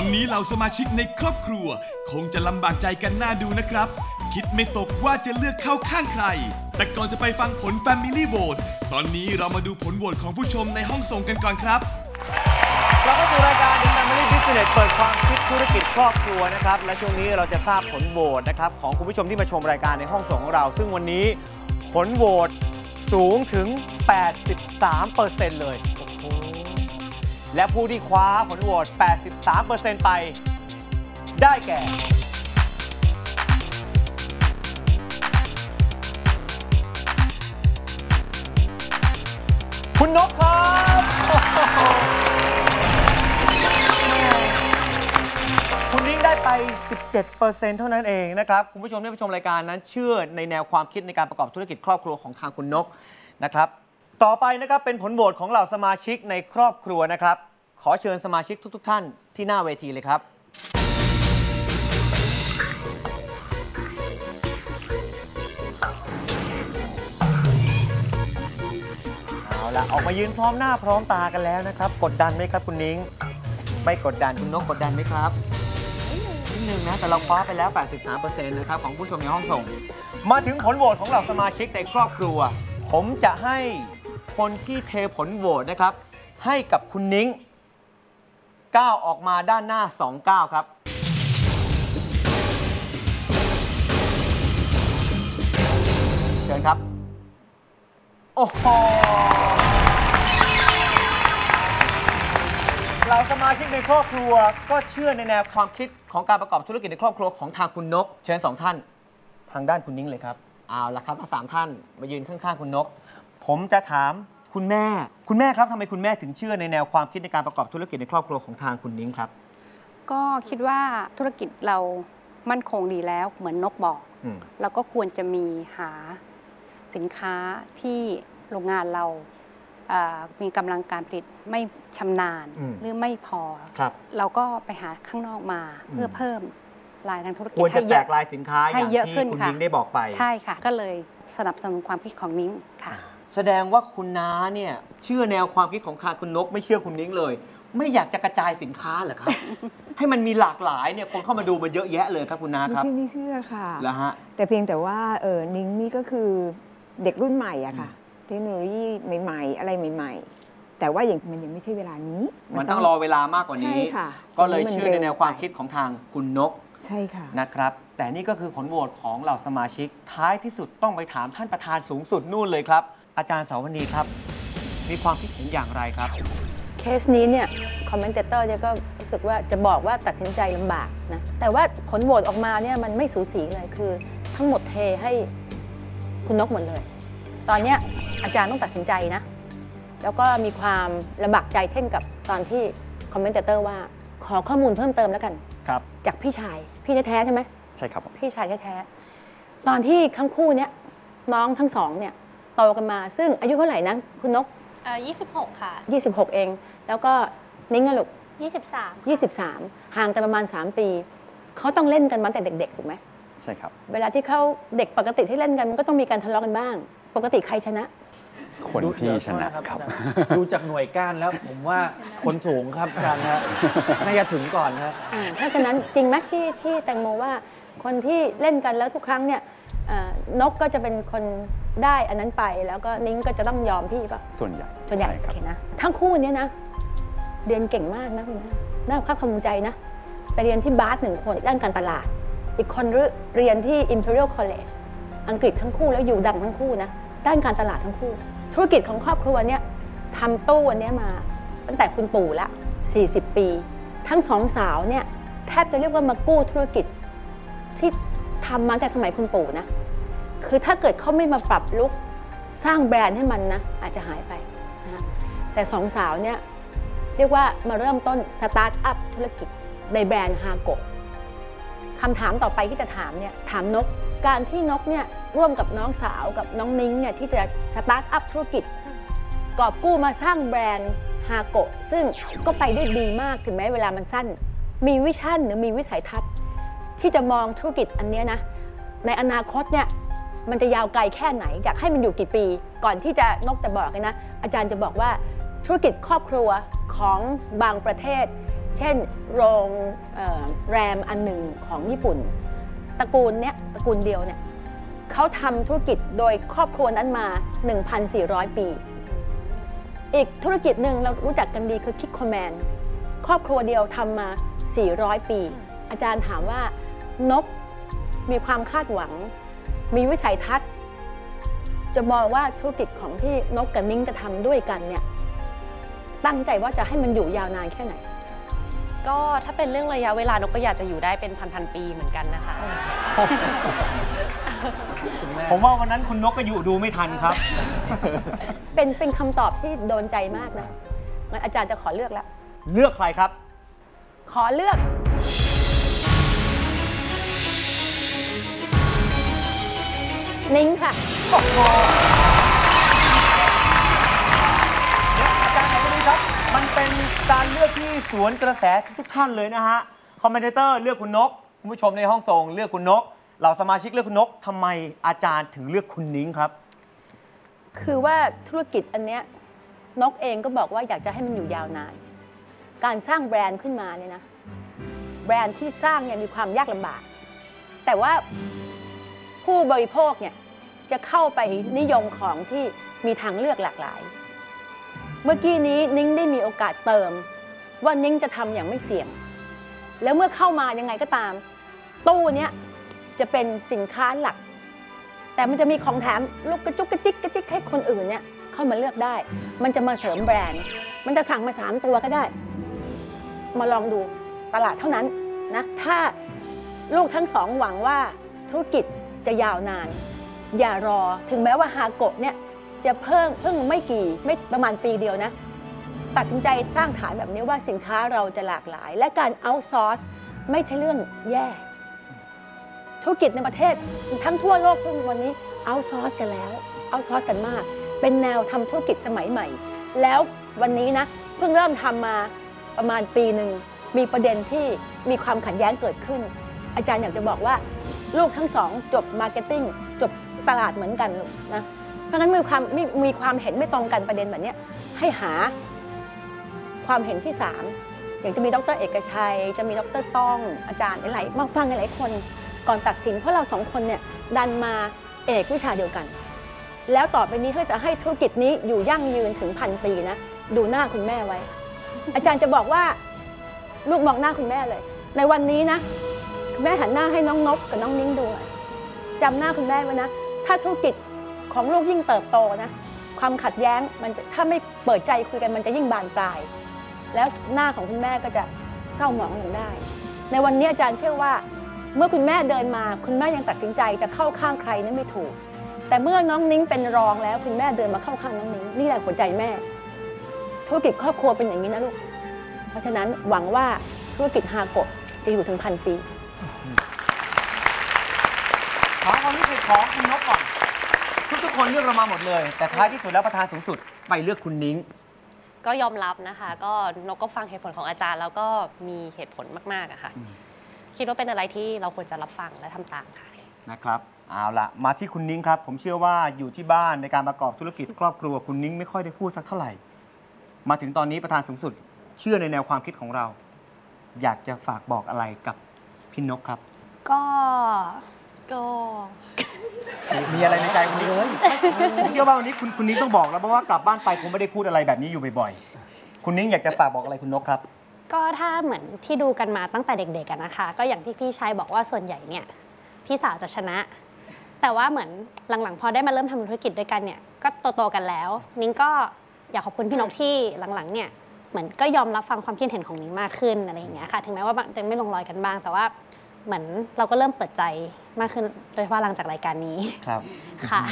อนนี้เราสมาชิกในครอบครัว คงจะลำบากใจกันน่าดูนะครับ คิดไม่ตกว่าจะเลือกเข้าข้างใคร แต่ก่อนจะไปฟังผล Family Vote ตอนนี้เรามาดูผลโหวตของผู้ชมในห้องส่งกันก่อนครับเราก็สู่รายการ The Family Business เปิดความคิดธุรกิจครอบครัวนะครับ และช่วงนี้เราจะทราบผลโหวตนะครับของคุณผู้ชมที่มาชมรายการในห้องส่งของเรา ซึ่งวันนี้ผลโหวตสูงถึง 83%เลย โอ้โห และผู้ที่คว้าผลโหวต 83%ไป ได้แก่ คุณนกครับ คุณนิ้งได้ไป 17%เท่านั้นเองนะครับ คุณผู้ชมที่ผู้ชมรายการนั้นเชื่อในแนวความคิดในการประกอบธุรกิจครอบครัวของทางคุณนกนะครับ ต่อไปนะครับเป็นผลโหวตของเหล่าสมาชิกในครอบครัวนะครับ ขอเชิญสมาชิกทุก ๆ ท่านที่หน้าเวทีเลยครับเอาละออกมายืนพร้อมหน้าพร้อมตากันแล้วนะครับ กดดันไหมครับคุณนิ้งไม่กดดันคุณนกกดดันไหมครับนิดนึงนะแต่เราคว้าไปแล้ว 83%นะครับของผู้ชมในห้องส่ง มาถึงผลโหวตของเราสมาชิกในครอบครัว ผมจะให้ คนที่เทผลโหวตนะครับ ให้กับคุณนิ้งก้าวออกมาด้านหน้า2ก้าวครับ เชิญครับ โอ้โหเราสมาชิกในครอบครัวก็เชื่อในแนวความคิดของการประกอบธุรกิจในครอบครัวของทางคุณนก เชิญสองท่าน ทางด้านคุณนิ้งเลยครับ เอาละครับทั้งสามท่านมายืนข้างๆคุณนก ผมจะถามคุณแม่ คุณแม่ครับทำไมคุณแม่ถึงเชื่อในแนวความคิดในการประกอบธุรกิจในครอบครัวของทางคุณนิ้งครับ ก็คิดว่าธุรกิจเรามั่นคงดีแล้วเหมือนนกบอกอืม เราก็ควรจะมีหาสินค้าที่โรงงานเราเอ่อมีกำลังการผลิตไม่ชำนาญอืม หรือไม่พอ ครับ เราก็ไปหาข้างนอกมาเพื่อมเพิ่มรายทางธุรกิควจรจะให้แตเยอะ กลายสินค้าอให้ย่างเยอะที่ขึ้นคุณค่ะ นิ้งได้บอกไป ใช่ค่ะ ก็เลยสนับสนุนความคิดของนิ้งค่ะ แสดงว่าคุณน้าเนี่ยเชื่อแนวความคิดของทางคุณนก ไม่เชื่อคุณนิ้งเลย ไม่อยากจะกระจายสินค้าเหรอครับ ให้มันมีหลากหลายเนี่ยคนเข้ามาดูมันเยอะแยะเลยครับคุณน้าไม่ครับใช่ไม่เชื่อค่ะแล้วฮะแต่เพียงแต่ว่าเออนิ้งนี่ก็คือเด็กรุ่นใหม่อะค่ะ เทคโนโลยีใหม่ ๆ อะไรใหม่ ๆ แต่ว่าอย่างมันยังไม่ใช่เวลานี้ มันต้องรอเวลามากกว่านี้ใช่ค่ะก็เลยมันเชื่อในแนวความคิดของทางคุณนกใช่ค่ะนะครับแต่นี่ก็คือผลโหวตของเหล่าสมาชิกท้ายที่สุดต้องไปถามท่านประธานสูงสุดนู่นเลยครับ อาจารย์สาวนีครับ มีความคิดเห็นอย่างไรครับ เคสนี้เนี่ยคอมเมนเตอร์เนี่ยก็รู้สึกว่าจะบอกว่าตัดสินใจลำบากนะแต่ว่าผลโหวตออกมาเนี่ยมันไม่สูสีเลยคือ ทั้งหมดเทให้คุณนกหมดเลย ตอนเนี้ยอาจารย์ต้องตัดสินใจนะ แล้วก็มีความลำบากใจเช่นกับตอนที่คอมเมนเตอร์ว่าขอข้อมูลเพิ่มเติมแล้วกันครับ จากพี่ชายพี่แท้ๆใช่ไหมใช่ครับ พี่ชายแท้ๆตอนที่ทั้งคู่เนี้ยน้องทั้งสองเนี่ย โตกันมา ซึ่งอายุเท่าไหร่นะคุณนกเอ่อ26 ค่ะ 26 เอง แล้วก็นิ้งอะลูก23 23 ห่างกันประมาณ 3 ปี เขาต้องเล่นกันมาตั้งแต่เด็ก ๆ ถูกไหม ใช่ครับ เวลาที่เขาเด็กปกติที่เล่นกันมันก็ต้องมีการทะเลาะกันบ้าง ปกติใครชนะ คนพี่ชนะครับดูจากหน่วยก้านแล้วผมว่าคนสูงครับอาจารย์นะน่าจะถึงก่อนครับอ่าถ้าฉะนั้นจริงไหมที่ที่แตงโมว่าคนที่เล่นกันแล้วทุกครั้งเนี่ยเอ่อ นกก็จะเป็นคนได้อันนั้นไปแล้วก็นิ้งก็จะต้องยอมพี่ป่ะส่วนใหญ่ส่วนใหญ่ช่โอครับเคนะทั้งคู่เนี้ยนะเรียนเก่งมากนะคุณแม่น่าภาคภูมิใจนะไปเรียนที่บาสหนึ่งคนด้านการตลาด อีกคนเรียนที่ Imperial College อังกฤษทั้งคู่แล้วอยู่ดังทั้งคู่นะด้านการตลาดทั้งคู่ ธุรกิจของครอบครัวเนี่ยทำตู้อันเนี้ยมา ตั้งแต่คุณปู่ละ 40 ปี ทั้งสองสาวเนี่ยแทบจะเรียกว่ามากู้ธุรกิจที่ทำมาแต่สมัยคุณปู่นะ คือถ้าเกิดเขาไม่มาปรับลุกสร้างแบรนด์ให้มันนะอาจจะหายไปนะแต่สองสาวเนี่ยเรียกว่ามาเริ่มต้นสตาร์ทอัพธุรกิจในแบรนด์ฮาโกะคำถามต่อไปที่จะถามเนี่ยถามนกการที่นกเนี่ยร่วมกับน้องสาวกับน้องนิ้งเนี่ยที่จะสตาร์ทอัพธุรกิจ กอบกู้มาสร้างแบรนด์ฮาโกะซึ่งก็ไปได้ดีมากถึงแม้เวลามันสั้น มีวิชั่นหรือมีวิสัยทัศน์ ที่จะมองธุรกิจอันเนี้ยนะในอนาคตเนี่ย มันจะยาวไกลแค่ไหนอยากให้มันอยู่กี่ปี ก่อนที่จะนกจะบอกนะ อาจารย์จะบอกว่าธุรกิจครอบครัวของบางประเทศ เช่น โรงแรมอันหนึ่งของญี่ปุ่นตระกูลเนี้ยตระกูลเดียวเนี่ยเขาทำธุรกิจโดยครอบครัวนั้นมา 1,400 ปี อีกธุรกิจหนึ่งเรารู้จักกันดีคือคิกคอมแมนครอบครัวเดียวทำมา 400 ปี อาจารย์ถามว่านกมีความคาดหวัง มีวิสัยทัศน์ จะมองว่าธุรกิจของที่นกกับนิ้งจะทำด้วยกันเนี่ยตั้งใจว่าจะให้มันอยู่ยาวนานแค่ไหน ก็ถ้าเป็นเรื่องระยะเวลานกก็อยากจะอยู่ได้เป็นพันๆปีเหมือนกันนะคะผมว่าวันนั้นคุณนกก็อยู่ดูไม่ทันครับ เป็นเป็นคำตอบที่โดนใจมากนะงั้นอาจารย์จะขอเลือกแล้ว เลือกใครครับ ขอเลือก นิ้งค่ะอาจารย์ไหนก็ดีครับ มันเป็นการเลือกที่สวนกระแสทุกท่านเลยนะฮะ คอมเมนเตอร์เลือกคุณนก คุณผู้ชมในห้องส่งเลือกคุณนกเหล่าสมาชิกเลือกคุณนกทำไมอาจารย์ถึงเลือกคุณนิ้งครับ คือว่าธุรกิจอันเนี้ยนกเองก็บอกว่าอยากจะให้มันอยู่ยาวนาน การสร้างแบรนด์ขึ้นมาเนี่ยนะ แบรนด์ที่สร้างเนี่ยมีความยากลำบาก แต่ว่า ผู้บริโภคเนี่ยจะเข้าไปนิยมของที่มีทางเลือกหลากหลาย เมื่อกี้นี้นิ้งได้มีโอกาสเติม ว่านิ้งจะทำอย่างไม่เสี่ยง แล้วเมื่อเข้ามายังไงก็ตาม ตู้เนี้ยจะเป็นสินค้าหลัก แต่มันจะมีของแถมลูกกระจุกกระจิกกระจิกให้คนอื่นเนี่ยเข้ามาเลือกได้ มันจะมาเสริมแบรนด์ มันจะสั่งมา3ตัวก็ได้ มาลองดูตลาดเท่านั้นนะถ้าลูกทั้งสองหวังว่าธุรกิจ จะยาวนาน อย่ารอถึงแม้ว่าฮาโกะเนี่ยจะเพิ่งเพิ่งไม่กี่ไม่ประมาณปีเดียวนะ ตัดสินใจสร้างฐานแบบนี้ว่าสินค้าเราจะหลากหลาย และการเอาซอร์สไม่ใช่เรื่องแย่ ธุรกิจในประเทศทั้งทั่วโลกทุกวันนี้เอาซอร์สกันแล้วเอาซอร์สกันมาก เป็นแนวทำธุรกิจสมัยใหม่ แล้ววันนี้นะเพิ่งเริ่มทำมาประมาณปีหนึ่งมีประเด็นที่มีความขัดแย้งเกิดขึ้น อาจารย์อยากจะบอกว่า ลูกทั้งสองจบมาร์เก็ตติ้งจบตลาดเหมือนกันลูกนะเพราะฉะนั้นมีความมีมีความเห็นไม่ตรงกันประเด็นแบบนี้ให้หาความเห็นที่สามอย่างจะมีดรเอกชัย จะมีดรต้องอาจารย์หลายๆมาฟังหลายๆคนก่อนตัดสินเพราะเราสองคนเนี่ยดันมาเอกวิชาเดียวกัน แล้วต่อไปนี้ถ้าจะให้ธุรกิจนี้อยู่ยั่งยืนถึงพันปีนะดูหน้าคุณแม่ไว้ อาจารย์จะบอกว่า ลูกมองหน้าคุณแม่เลย ในวันนี้นะ แม่หันหน้าให้น้องนบกับน้องนิ้งดูหน่อยจำหน้าคุณแม่ไว้นะ ถ้าธุรกิจของลูกยิ่งเติบโตนะ ความขัดแย้งมันถ้าไม่เปิดใจคุยกันมันจะยิ่งบานปลาย แล้วหน้าของคุณแม่ก็จะเศร้าหมองลงได้ ในวันนี้อาจารย์เชื่อว่า เมื่อคุณแม่เดินมา คุณแม่ยังตัดสินใจจะเข้าข้างใครนั้นไม่ถูก แต่เมื่อน้องนิ้งเป็นรองแล้วคุณแม่เดินมาเข้าข้างน้องนิ้งนี่แหละหัวใจแม่ ธุรกิจครอบครัวเป็นอย่างนี้นะลูก เพราะฉะนั้นหวังว่าธุรกิจฮาโกะจะอยู่ถึงพันปี ขอความรู้สึกของคุณนกก่อน ทุกๆคนเลือกเรามาหมดเลย แต่ท้ายที่สุดแล้วประธานสูงสุดไปเลือกคุณนิ้ง ก็ยอมรับนะคะ ก็นกก็ฟังเหตุผลของอาจารย์ แล้วก็มีเหตุผลมากๆอะค่ะ คิดว่าเป็นอะไรที่เราควรจะรับฟังและทำตามค่ะนะครับเอาละมาที่คุณนิ้งครับ ผมเชื่อว่าอยู่ที่บ้านในการประกอบธุรกิจครอบครัวคุณนิ้งไม่ค่อยได้พูดสักเท่าไหร่ มาถึงตอนนี้ประธานสูงสุด เชื่อในแนวความคิดของเรา อยากจะฝากบอกอะไรกับ พี่นกครับ ก็ก็มีอะไรในใจคุณนิ้งผมเชื่อว่าวันนี้คุณคุณนิ้งต้องบอกแล้วเพราะว่ากลับบ้านไปคงไม่ได้พูดอะไรแบบนี้อยู่บ่อยๆ คุณนิ้งอยากจะฝากบอกอะไรคุณนกครับ ก็ถ้าเหมือนที่ดูกันมาตั้งแต่เด็กๆกันนะคะ ก็อย่างที่พี่ชายบอกว่าส่วนใหญ่เนี่ยพี่สาวจะชนะ แต่ว่าเหมือนหลังๆ พอได้มาเริ่มทำธุรกิจด้วยกันเนี่ยก็โตๆกันแล้ว นิ้งก็อยากขอบคุณพี่นกที่หลังๆเนี่ย เหมือนก็ยอมรับฟังความคิดเห็นของนิ้งมากขึ้นอะไรอย่างเงี้ยค่ะถึงแม้ว่าบางจะไม่ลงรอยกันบ้าง แต่ว่าเหมือนเราก็เริ่มเปิดใจมากขึ้นโดยเฉพาะหลังจากรายการนี้ครับค่ะ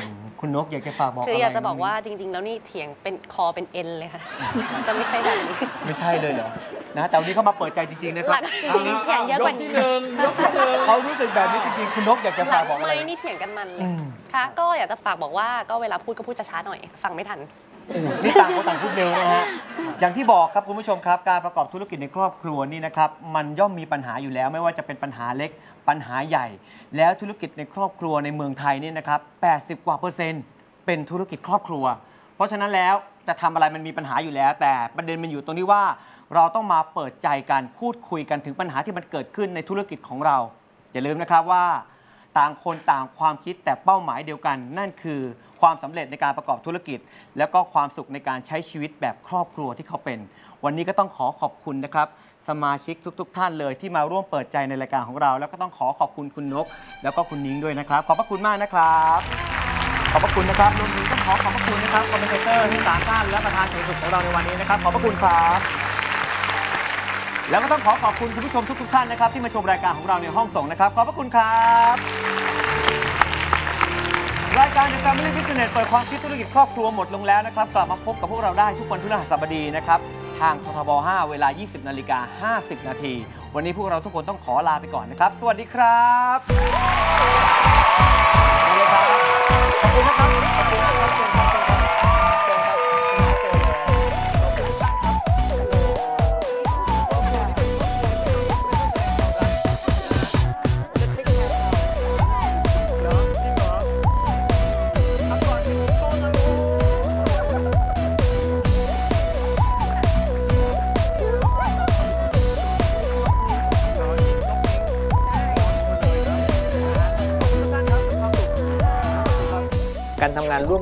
คุณนกอยากจะฝากบอกคืออะไรอยากจะบอกว่าจริง ๆ แล้วนี่เถียงเป็นคอเป็นเอ็นเลยค่ะ จะไม่ใช่แบบนี้ ไม่ใช่เลยเหรอนะแต่วันนี้เขามาเปิดใจจริง ๆ นะคหรัลับงจริงๆเถียงเยอะกว่านี้เขารู้สึกแบบนี้จริงๆคุณนกอยากจะหฝาลักงบอกอะไรไม่นี่เถียงกันมันเลอืยมค่ะ ก็อยากจะฝากบอกว่าก็เวลาพูดก็พูดช้าๆหน่อย ฟังไม่ทันโอ้โห นี่ต่างคนต่างพูดเร็วนะฮะอย่างที่บอกครับคุณผู้ชมครับการประกอบธุรกิจในครอบครัวนี่นะครับมันย่อมมีปัญหาอยู่แล้ว ไม่ว่าจะเป็นปัญหาเล็กปัญหาใหญ่ แล้วธุรกิจในครอบครัวในเมืองไทยนี่นะครับ80 กว่าเปอร์เซ็นต์เป็นธุรกิจครอบครัว เพราะฉะนั้นแล้วจะทำอะไรมันมีปัญหาอยู่แล้ว แต่ประเด็นมันอยู่ตรงที่ว่า เราต้องมาเปิดใจกันพูดคุยกันถึงปัญหาที่มันเกิดขึ้นในธุรกิจของเรา อย่าลืมนะครับว่า ต่างคนต่างความคิดแต่เป้าหมายเดียวกัน นั่นคือ ความสำเร็จในการประกอบธุรกิจ แล้วก็ความสุขในการใช้ชีวิตแบบครอบครัวที่เขาเป็น วันนี้ก็ต้องขอขอบคุณนะครับ สมาชิกทุก ๆ ท่านเลยที่มาร่วมเปิดใจในรายการของเรา แล้วก็ต้องขอขอบคุณคุณนก แล้วก็คุณนิ้งด้วยนะครับ ขอบพระคุณมากนะครับ ขอบพระคุณนะครับรวมถึงต้องขอขอบพระคุณนะครับคอมเมนเตอร์ทั้งสามท่านและประธานสียงสุดของเราในวันนี้นะครับขอบพระคุณครับแล้วก็ต้องขอขอบคุณคุณผู้ชมทุกๆท่านนะครับที่มาชมรายการของเราในห้องส่งนะครับ ขอบพระคุณครับ รายการ The Family Business เปิดความคิดธุรกิจครอบครัวหมดลงแล้วนะครับ กลับมาพบกับพวกเราได้ทุกวันพฤหัสบดีนะครับ ทางททบ 5 เวลา 20 นาฬิกา 50 นาที วันนี้พวกเราทุกคนต้องขอลาไปก่อนนะครับ สวัสดีครับมาเลยครับขอบคุณนะครับขอบคุณนะครับ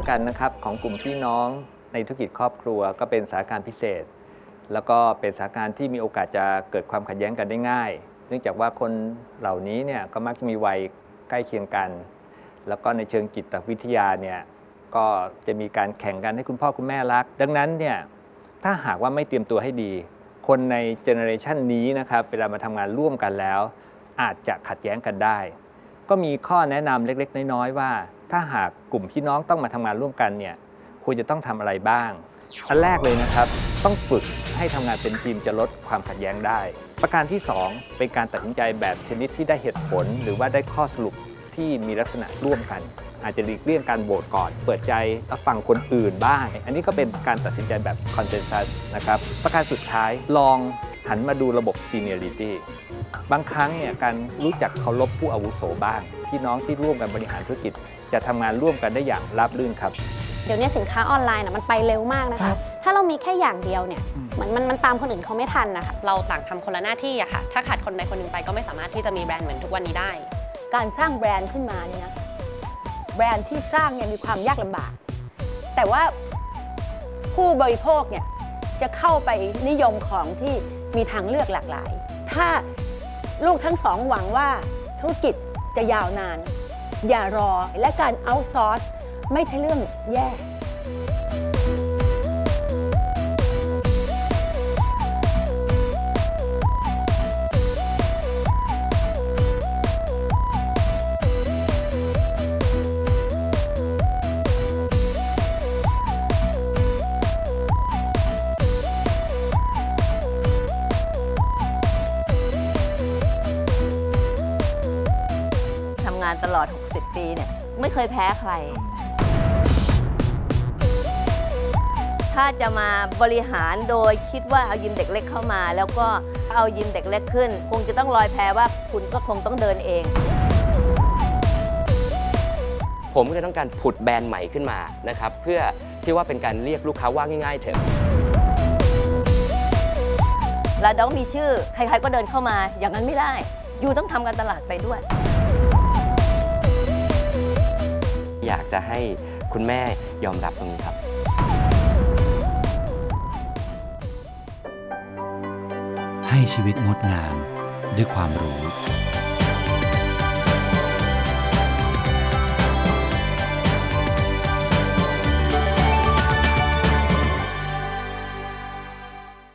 กันนะครับของกลุ่มพี่น้องในธุรกิจครอบครัว ก็เป็นสถานการณ์พิเศษ แล้วก็เป็นสถานการณ์ที่มีโอกาสจะเกิดความขัดแย้งกันได้ง่าย เนื่องจากว่าคนเหล่านี้เนี่ยก็มักจะมีวัยใกล้เคียงกัน แล้วก็ในเชิงจิตวิทยาเนี่ยก็จะมีการแข่งกันให้คุณพ่อคุณแม่รัก ดังนั้นเนี่ยถ้าหากว่าไม่เตรียมตัวให้ดี คนในเจเนอเรชันนี้นะครับเวลามาทำงานร่วมกันแล้ว อาจจะขัดแย้งกันได้ ก็มีข้อแนะนำเล็ก ๆ น้อยๆว่า ถ้าหากกลุ่มพี่น้องต้องมาทำงานร่วมกันเนี่ยควรจะต้องทำอะไรบ้างอันแรกเลยนะครับ ต้องฝึกให้ทำงานเป็นทีมจะลดความขัดแย้งได้ ประการที่ 2 เป็นการตัดสินใจแบบชนิดที่ได้เหตุผล หรือว่าได้ข้อสรุปที่มีลักษณะร่วมกัน อาจจะหลีกเลี่ยงการโหวตก่อน เปิดใจรับฟังคนอื่นบ้าง อันนี้ก็เป็นการตัดสินใจแบบคอนเซนแซสนะครับประการสุดท้ายลองหันมาดูระบบ seniority บางครั้งเนี่ยการรู้จักเคารพผู้อาวุโสบ้างพี่น้องที่ร่วมกันบริหารธุรกิจ จะทำงานร่วมกันได้อย่างราบรื่นครับเดี๋ยวนี้สินค้าออนไลน์นะมันไปเร็วมากนะคะ ถ้าเรามีแค่อย่างเดียวเนี่ยเหมือนมันมันตามคนอื่นเขาไม่ทันนะคะ เราต่างทำคนละหน้าที่อะค่ะ ถ้าขาดคนใดคนหนึ่งไปก็ไม่สามารถที่จะมีแบรนด์เหมือนทุกวันนี้ได้ การสร้างแบรนด์ขึ้นมาเนี่ยนะแบรนด์ที่สร้างเนี่ยมีความยากลำบาก แต่ว่าผู้บริโภคเนี่ยจะเข้าไปนิยมของที่มีทางเลือกหลากหลาย ถ้าลูกทั้งสองหวังว่าธุรกิจจะยาวนาน อย่ารอและการเอาซอร์สไม่ใช่เรื่องแย่านตลอด 60 ปีเนี่ยไม่เคยแพ้ใคร ถ้าจะมาบริหารโดยคิดว่าเอายิมเด็กเล็กเข้ามา แล้วก็เอายิมเด็กเล็กขึ้น คงจะต้องลอยแพว่าคุณก็คงต้องเดินเอง ผมก็เลยต้องการผุดแบรนด์ใหม่ขึ้นมานะครับ เพื่อที่ว่าเป็นการเรียกลูกค้าว่าง่ายๆเถอะแล้วต้องมีชื่อ ใครๆก็เดินเข้ามาอย่างนั้นไม่ได้ อยู่ต้องทำการตลาดไปด้วย อยากจะให้คุณแม่ยอมรับตรงนี้ครับให้ชีวิตงดงามด้วยความรู้